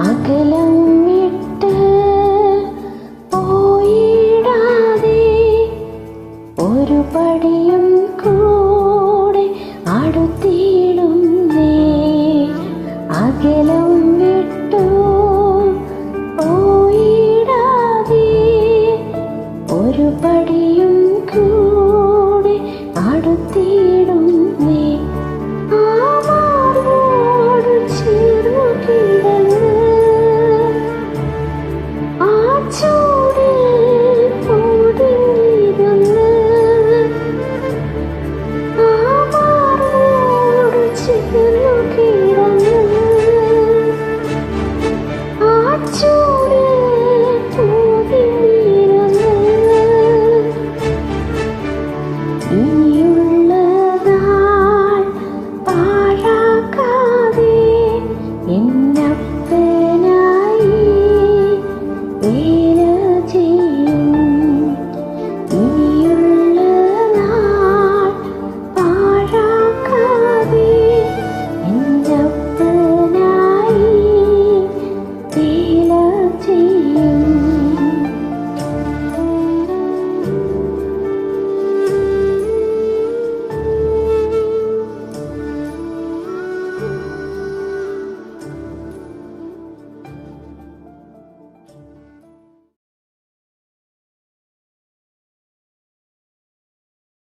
അകലം വിട്ട് പോയിടാതെ ഒരു കൂടെ അടുത്തിടുന്നേ. അകലം വിട്ടു Ooh. പാഴാക്കാതെ എന്നപ്പനായി